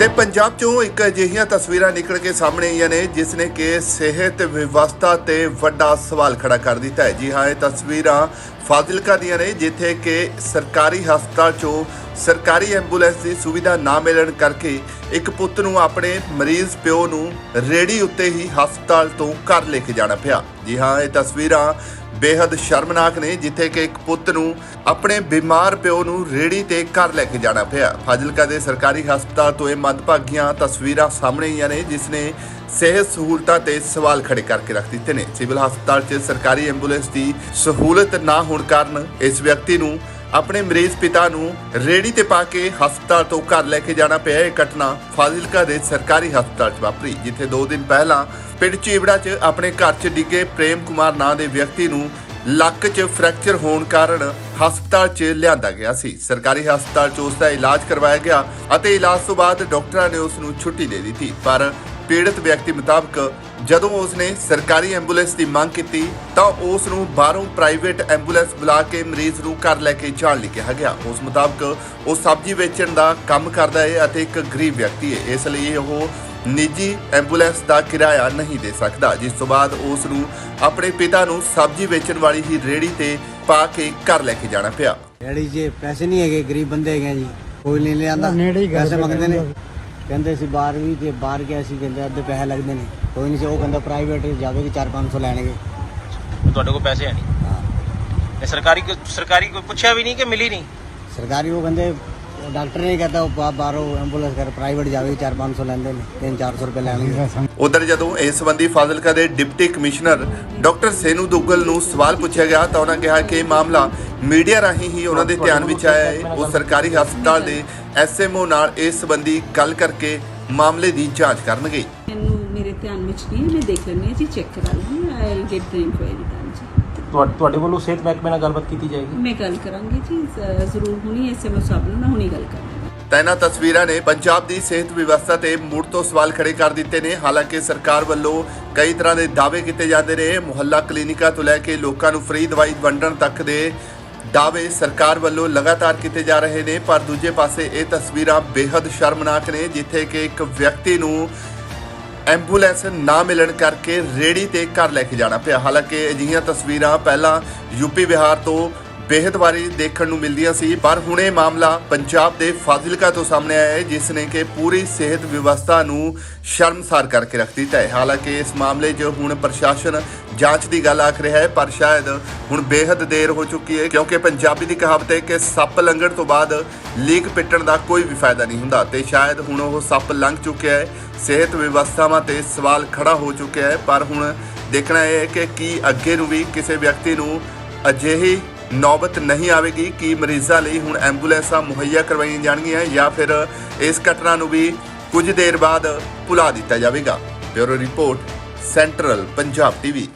ਤੇ ਪੰਜਾਬ ਚੋਂ ਇੱਕ ਅਜਿਹੀਆਂ ਤਸਵੀਰਾਂ ਨਿਕਲ ਕੇ ਸਾਹਮਣੇ ਆਈਆਂ ਨੇ, ਜਿਸ ਨੇ ਕਿ ਸਿਹਤ ਵਿਵਸਥਾ ਤੇ ਵੱਡਾ ਸਵਾਲ ਖੜਾ ਕਰ ਦਿੱਤਾ ਹੈ। ਜੀ ਹਾਂ, ਇਹ ਤਸਵੀਰਾਂ ਫਾਜ਼ਿਲਕਾ ਦੀਆਂ ਨੇ, ਜਿੱਥੇ ਕਿ ਸਰਕਾਰੀ ਹਸਪਤਾਲ ਚੋਂ ਸਰਕਾਰੀ ਐਂਬੂਲੈਂਸ ਦੀ ਸੁਵਿਧਾ ਨਾ ਮਿਲਣ ਕਰਕੇ ਇੱਕ ਪੁੱਤ ਨੂੰ ਆਪਣੇ ਮਰੀਜ਼ ਪਿਓ ਨੂੰ ਰੇੜੀ ਉੱਤੇ ਹੀ ਹਸਪਤਾਲ ਤੋਂ ਘਰ ਲੈ ਕੇ ਜਾਣਾ ਪਿਆ। ਜੀ ਹਾਂ, ਇਹ ਤਸਵੀਰਾਂ ਬੇहद ਸ਼ਰਮਨਾਕ ਨੇ, ਜਿੱਥੇ ਕਿ ਇੱਕ ਪੁੱਤ ਨੂੰ ਆਪਣੇ ਬਿਮਾਰ ਪਿਓ ਨੂੰ ਰੇੜੀ ਤੇ ਘਰ ਲੈ ਕੇ ਜਾਣਾ ਪਿਆ। ਫਾਜ਼ਿਲਕਾ ਦੇ ਸਰਕਾਰੀ ਹਸਪਤਾਲ ਤੋਂ ਇਹ ਮੰਦਭਾਗੀਆਂ ਤਸਵੀਰਾਂ ਸਾਹਮਣੇ ਆਈਆਂ ਨੇ, ਜਿਸ ਨੇ ਸਿਹਤ ਸਹੂਲਤਾਂ ਤੇ ਸਵਾਲ ਖੜੇ ਕਰਕੇ ਰੱਖ ਦਿੱਤੇ ਨੇ। ਸਿਵਲ ਹਸਪਤਾਲ 'ਚ ਸਰਕਾਰੀ ਐਂਬੂਲੈਂਸ ਦੀ ਸਹੂਲਤ ਨਾ ਹੋਣ ਕਾਰਨ ਇਸ ਵਿਅਕਤੀ ਨੂੰ ਆਪਣੇ ਮਰੀਜ਼ ਪਿਤਾ ਨੂੰ ਰੇੜੀ ਤੇ ਪਾ ਕੇ ਹਸਪਤਾਲ ਤੋਂ ਘਰ ਲੈ ਕੇ ਜਾਣਾ ਪਿਆ। ਇਹ ਘਟਨਾ ਫਾਜ਼ਿਲਕਾ ਦੇ ਸਰਕਾਰੀ ਹਸਪਤਾਲ 'ਚ ਵਾਪਰੀ, ਜਿੱਥੇ 2 ਦਿਨ ਪਹਿਲਾਂ ਪਿੰਡ ਚੀਬੜਾ 'ਚ ਆਪਣੇ ਘਰ 'ਚ ਡਿੱਗੇ ਪ੍ਰੇਮ ਕੁਮਾਰ ਨਾਂ ਦੇ ਵਿਅਕਤੀ ਨੂੰ ਲੱਕ 'ਚ ਫ੍ਰੈਕਚਰ ਹੋਣ ਕਾਰਨ ਹਸਪਤਾਲ 'ਚ ਲਿਆਂਦਾ ਗਿਆ ਸੀ। ਸਰਕਾਰੀ ਹਸਪਤਾਲ 'ਚ ਉਸ ਦਾ ਇਲਾਜ ਕਰਵਾਇਆ ਗਿਆ ਅਤੇ ਇਲਾਜ ਤੋਂ ਬਾਅਦ ਡਾਕਟਰਾਂ ਨੇ ਉਸ ਨੂੰ ਛੁੱਟੀ ਦੇ ਦਿੱਤੀ। ਪਰ ਪੀੜਤ ਵਿਅਕਤੀ ਮੁਤਾਬਕ ਜਦੋਂ ਉਸਨੇ ਸਰਕਾਰੀ ਐਂਬੂਲੈਂਸ ਦੀ ਮੰਗ ਕੀਤੀ ਤਾਂ ਉਸ ਨੂੰ ਬਾਹਰੋਂ ਪ੍ਰਾਈਵੇਟ ਐਂਬੂਲੈਂਸ ਬੁਲਾ ਕੇ ਮਰੀਜ਼ ਨੂੰ ਘਰ ਲੈ ਕੇ ਜਾਣ ਲਈ ਕਿਹਾ ਗਿਆ। ਉਸ ਮੁਤਾਬਕ ਉਹ ਸਬਜ਼ੀ ਵੇਚਣ ਦਾ ਕੰਮ ਕਰਦਾ ਹੈ ਅਤੇ ਇੱਕ ਗਰੀਬ ਵਿਅਕਤੀ ਹੈ। ਇਸ ਲਈ ਉਹ ਨਿੱਜੀ ਐਂਬੂਲੈਂਸ ਦਾ ਕਿਰਾਇਆ ਨਹੀਂ ਦੇ ਸਕਦਾ। ਜਿਸ ਤੋਂ ਬਾਅਦ ਉਸ ਨੂੰ ਆਪਣੇ ਪਿਤਾ ਨੂੰ ਸਬਜ਼ੀ ਵੇਚਣ ਵਾਲੀ ਹੀ ਰੇੜੀ ਤੇ ਪਾ ਕੇ ਘਰ ਲੈ ਕੇ ਜਾਣਾ ਪਿਆ। ਡੈਡੀ ਜੀ ਪੈਸੇ ਨਹੀਂ ਹੈਗੇ ਗਰੀਬ ਬੰਦੇ ਹੈਗੇ ਜੀ। ਕੋਈ ਨਹੀਂ ਲਿਆਂਦਾ। ਨੇੜੇ ਹੀ ਪੈਸੇ ਮੰਗਦੇ ਨੇ। ਕਹਿੰਦੇ ਸੀ ਬਾਹਰ ਵੀ ਤੇ ਬਾਹਰ ਗਿਆ ਸੀ ਕਹਿੰਦੇ ਅੱਧੇ ਪੈਸੇ ਲੱਗਦੇ ਨੇ। ਕੋਈ ਨਹੀਂ ਸੀ ਉਹ ਕਹਿੰਦਾ ਪ੍ਰਾਈਵੇਟ ਜਾਵੇਗੀ 4-500 ਲੈਣਗੇ। ਤੁਹਾਡੇ ਕੋਲ ਪੈਸੇ ਹੈ ਨਹੀਂ। ਹਾਂ। ਤੇ ਸਰਕਾਰੀ ਕੋ- ਸਰਕਾਰੀ ਕੋਈ ਪੁੱਛਿਆ ਵੀ ਨਹੀਂ ਕਿ ਮਿਲੀ ਨਹੀਂ? ਸਰਕਾਰੀ ਉਹ ਕਹਿੰਦੇ ਡਾਕਟਰ ਨੇ ਕਹਿੰਦਾ ਉਹ ਬਾਹਰੋਂ ਐਂਬੂਲੈਂਸ ਕਰ ਪ੍ਰਾਈਵੇਟ ਜਾਵੇਗੀ 4-500 ਲੈਂਦੇ ਨੇ 3-400 ਰੁਪਏ ਲੈਣਗੇ ਉਧਰ ਜਦੋਂ ਇਸ ਸੰਬੰਧੀ ਫਾਜ਼ਿਲਕਾ ਦੇ deputy commissioner doctor Senu Duggal ਨੂੰ ਸਵਾਲ ਪੁੱਛਿਆ ਗਿਆ ਤਾਂ ਉਹਨਾਂ ਕਿਹਾ ਕਿ ਇਹ ਮਾਮਲਾ ਮੀਡੀਆ ਰਾਹੀਂ ਹੀ ਉਹਨਾਂ ਦੇ ਧਿਆਨ ਵਿੱਚ ਆਇਆ ਹੈ। ਉਹ ਸਰਕਾਰੀ ਹਸਪਤਾਲ ਦੇ ਐਸਐਮਓ ਨਾਲ ਇਸ ਸੰਬੰਧੀ ਗੱਲ ਕਰਕੇ ਮਾਮਲੇ ਦੀ ਜਾਂਚ ਕਰਨਗੇ। ਮੈਨੂੰ ਮੇਰੇ ਧਿਆਨ ਵਿੱਚ ਨਹੀਂ ਹੈ, ਮੈਂ ਦੇਖ ਲੈਂਦੀ ਹਾਂ ਜੀ ਚੈੱਕ ਕਰਾ ਲਵਾਂਗੀ ਆਈ ਗੈਟ ਦ ਇਨਕੁਆਇਰੀ ਜੀ ਤੁਹਾਡੇ ਵੱਲੋਂ ਸਿਹਤ ਮਹਿਕਮੇ ਨਾਲ ਗੱਲਬਾਤ ਕੀਤੀ ਜਾਏਗੀ? ਮੈਂ ਗੱਲ ਕਰਾਂਗੀ ਜੀ ਜ਼- ਜ਼ਰੂਰ ਹੁਣੀ ਐਸਐਮਓ ਸਾਹਿਬ ਨਾਲ ਹੁਣੀ ਗੱਲ ਕਰਾਂਗੀ। ਤਾਂ ਇਹਨਾਂ ਤਸਵੀਰਾਂ ਨੇ ਪੰਜਾਬ ਦੀ ਸਿਹਤ ਵਿਵਸਥਾ ਤੇ ਮੁੜ ਤੋਂ ਸਵਾਲ ਖੜੇ ਕਰ ਦਿੱਤੇ ਨੇ। ਹਾਲਾਂਕਿ ਸਰਕਾਰ ਵੱਲੋਂ ਕਈ ਤਰ੍ਹਾਂ ਦੇ ਦਾਅਵੇ ਕੀਤੇ ਜਾਂਦੇ ਨੇ। ਮੁਹੱਲਾ ਕਲੀਨਿਕਾਂ ਤੋਂ ਲੈ ਕੇ ਲੋਕਾਂ ਨੂੰ ਫ੍ਰੀ ਦਵਾਈ ਵੰਡਣ ਤੱਕ ਦੇ ਦਾਅਵੇ ਸਰਕਾਰ ਵੱਲੋਂ ਲਗਾਤਾਰ ਕੀਤੇ ਜਾ ਰਹੇ ਨੇ। ਪਰ ਦੂਜੇ ਪਾਸੇ ਇਹ ਤਸਵੀਰਾਂ ਬੇहद ਸ਼ਰਮਨਾਕ ਨੇ ਜਿੱਥੇ ਕਿ ਇੱਕ ਵਿਅਕਤੀ ਨੂੰ ਐਂਬੂਲੈਂਸ ਨਾ ਮਿਲਣ ਕਰਕੇ ਰੇੜੀ ਤੇ ਘਰ ਲੈ ਕੇ ਜਾਣਾ ਪਿਆ। ਹਾਲਾਂਕਿ ਅਜਿਹੀਆਂ ਤਸਵੀਰਾਂ ਪਹਿਲਾਂ ਯੂਪੀ ਬਿਹਾਰ ਤੋਂ ਬੇਹਦ ਵਾਰੀ ਦੇਖਣ ਨੂੰ ਮਿਲਦੀਆਂ ਸੀ, ਪਰ ਹੁਣ ਇਹ ਮਾਮਲਾ ਪੰਜਾਬ ਦੇ ਫਾਜ਼ਿਲਕਾ ਤੋਂ ਸਾਹਮਣੇ ਆਇਆ ਹੈ, ਜਿਸ ਨੇ ਕਿ ਪੂਰੀ ਸਿਹਤ ਵਿਵਸਥਾ ਨੂੰ ਸ਼ਰਮਸਾਰ ਕਰਕੇ ਰੱਖ ਦਿੱਤਾ ਹੈ। ਹਾਲਾਂਕਿ ਇਸ ਮਾਮਲੇ 'ਚ ਹੁਣ ਪ੍ਰਸ਼ਾਸਨ ਜਾਂਚ ਦੀ ਗੱਲ ਆਖ ਰਿਹਾ ਹੈ, ਪਰ ਸ਼ਾਇਦ ਹੁਣ ਬੇਹਦ ਦੇਰ ਹੋ ਚੁੱਕੀ ਹੈ, ਕਿਉਂਕਿ ਪੰਜਾਬੀ ਦੀ ਕਹਾਵਤ ਹੈ ਕਿ ਸੱਪ ਲੰਘਣ ਤੋਂ ਬਾਅਦ ਲੀਕ ਪਿੱਟਣ ਦਾ ਕੋਈ ਵੀ ਫਾਇਦਾ ਨਹੀਂ ਹੁੰਦਾ ਤੇ ਸ਼ਾਇਦ ਹੁਣ ਉਹ ਸੱਪ ਲੰਘ ਚੁੱਕਿਆ ਹੈ। ਸਿਹਤ ਵਿਵਸਥਾਵਾਂ ਤੇ ਸਵਾਲ ਖੜਾ ਹੋ ਚੁੱਕਿਆ ਹੈ, ਪਰ ਹੁਣ ਦੇਖਣਾ ਇਹ ਹੈ ਕਿ ਕੀ ਅੱਗੇ ਨੂੰ ਵੀ ਕਿਸੇ ਵਿਅਕਤੀ ਨੂੰ ਅਜਿਹੀ ਨੌਬਤ ਨਹੀਂ ਆਵੇਗੀ ਕਿ ਮਰੀਜ਼ਾਂ ਲਈ ਹੁਣ ਐਂਬੂਲੈਂਸਾਂ ਮੁਹੱਈਆ ਕਰਵਾਈਆਂ ਜਾਣਗੀਆਂ ਜਾਂ ਫਿਰ ਇਸ ਘਟਨਾ ਨੂੰ ਵੀ ਕੁਝ ਦੇਰ ਬਾਅਦ ਭੁਲਾ ਦਿੱਤਾ ਜਾਵੇਗਾ। Bureau report, central Punjab TV.